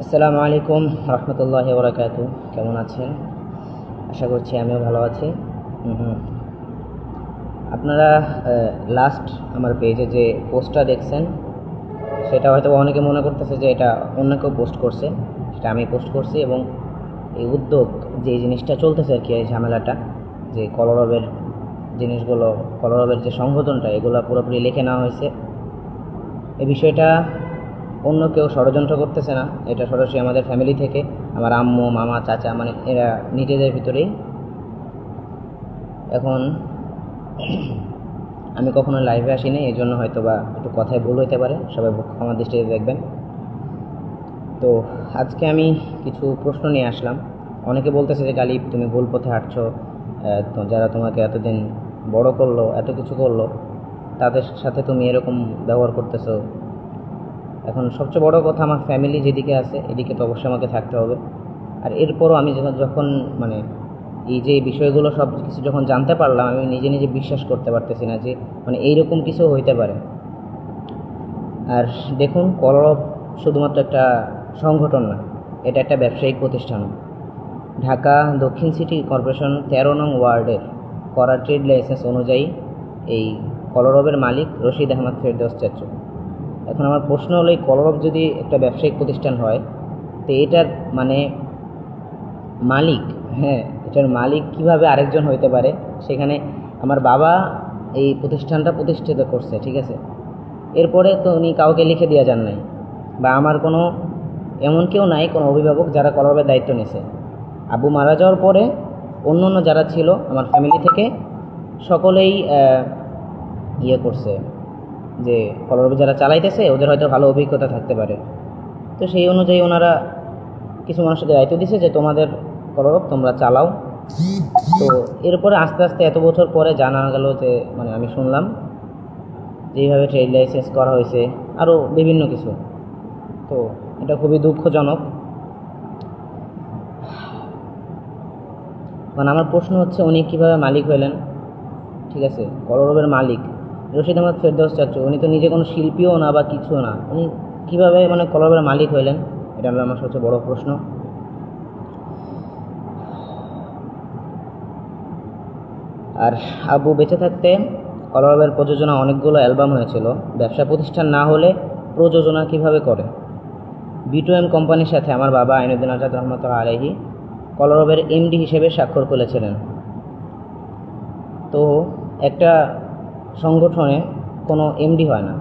আসসালামু আলাইকুম রহমতুল্লাহ বরাকাতু কেমন আছেন? আশা করছি আমিও ভালো আছি। আপনারা লাস্ট আমার পেজে যে পোস্টটা দেখছেন, সেটা হয়তো অনেকে মনে করতেছে যে এটা অন্য কেউ পোস্ট করছে। সেটা আমি পোস্ট করছি এবং এই উদ্যোগ, যে জিনিসটা চলতেছে আর কি, এই ঝামেলাটা, যে কলরবের জিনিসগুলো, কলরবের যে সংশোধনটা, এগুলো পুরোপুরি লিখে নেওয়া হয়েছে। এই বিষয়টা অন্য কেউ ষড়যন্ত্র করতেছে না। এটা সরাসরি আমাদের ফ্যামিলি থেকে, আমার আম্মু, মামা, চাচা মানে এরা নিজেদের ভিতরেই। এখন আমি কখনো লাইভে আসিনি, এই জন্য হয়তো বা একটু কথায় ভুল হইতে পারে। সবাই আমার দৃষ্টিতে দেখবেন। তো আজকে আমি কিছু প্রশ্ন নিয়ে আসলাম। অনেকে বলতেছে যে, গালিব, তুমি ভুল পথে হাঁটছো যারা তোমাকে এতদিন বড় করল, এত কিছু করল তাদের সাথে তুমি এরকম ব্যবহার করতেছো। এখন সবচেয়ে বড় কথা আমার ফ্যামিলি যেদিকে আছে, এদিকে তো অবশ্যই আমাকে থাকতে হবে। আর এরপরও আমি যখন মানে এই যে বিষয়গুলো সব কিছু যখন জানতে পারলাম, আমি নিজে নিজে বিশ্বাস করতে পারতেছি না যে মানে এইরকম কিছু হইতে পারে। আর দেখুন, কলরব শুধুমাত্র একটা সংগঠন না, এটা একটা ব্যবসায়িক প্রতিষ্ঠান। ঢাকা দক্ষিণ সিটি কর্পোরেশন তেরো নং ওয়ার্ডের করা ট্রেড লাইসেন্স অনুযায়ী এই কলরবের মালিক রশিদ আহমদ ফেরদৌস চাচু। এখন আমার প্রশ্ন হলো, এই কলরব যদি একটা ব্যবসায়িক প্রতিষ্ঠান হয়, তো এটার মানে মালিক হ্যাঁ এটার মালিক কীভাবে আরেকজন হইতে পারে? সেখানে আমার বাবা এই প্রতিষ্ঠানটা প্রতিষ্ঠিত করছে, ঠিক আছে? এরপরে তো উনি কাউকে লিখে দেওয়া যান নাই। বা আমার কোনো, এমন কেউ নাই, কোনো অভিভাবক যারা কলরবের দায়িত্ব নিছে। আবু মারা যাওয়ার পরে অন্য অন্য যারা ছিল, আমার ফ্যামিলি থেকে সকলেই ইয়ে করছে যে কলরব যারা চালাইতেছে, ওদের হয়তো ভালো অভিজ্ঞতা থাকতে পারে। তো সেই অনুযায়ী ওনারা কিছু মানুষকে দায়িত্ব দিছে যে তোমাদের কলরব তোমরা চালাও। তো এরপরে আস্তে আস্তে এত বছর পরে জানা গেল যে মানে আমি শুনলাম যে এইভাবে ট্রেড লাইসেন্স করা হয়েছে আরও বিভিন্ন কিছু। তো এটা খুবই দুঃখজনক। মানে আমার প্রশ্ন হচ্ছে, উনি কীভাবে মালিক হলেন? ঠিক আছে কলরবের মালিক। রশিদ আহমদ ফেরদৌস চাচু উনি তো নিজে কোনো শিল্পীও না বা কিছুও না। উনি কীভাবে মানে কলরবের মালিক হইলেন? এটা হলো আমার সবচেয়ে বড় প্রশ্ন। আর আবু বেঁচে থাকতে কলরবের প্রযোজনা অনেকগুলো অ্যালবাম হয়েছিল। ব্যবসা প্রতিষ্ঠান না হলে প্রযোজনা কীভাবে করে? বিটু এম কোম্পানির সাথে আমার বাবা আইনুদ্দিন আজাদ রহমত আলহি কলরবের এমডি হিসেবে স্বাক্ষর করেছিলেন। তো একটা সংগঠনে কোনো এমডি হয় না।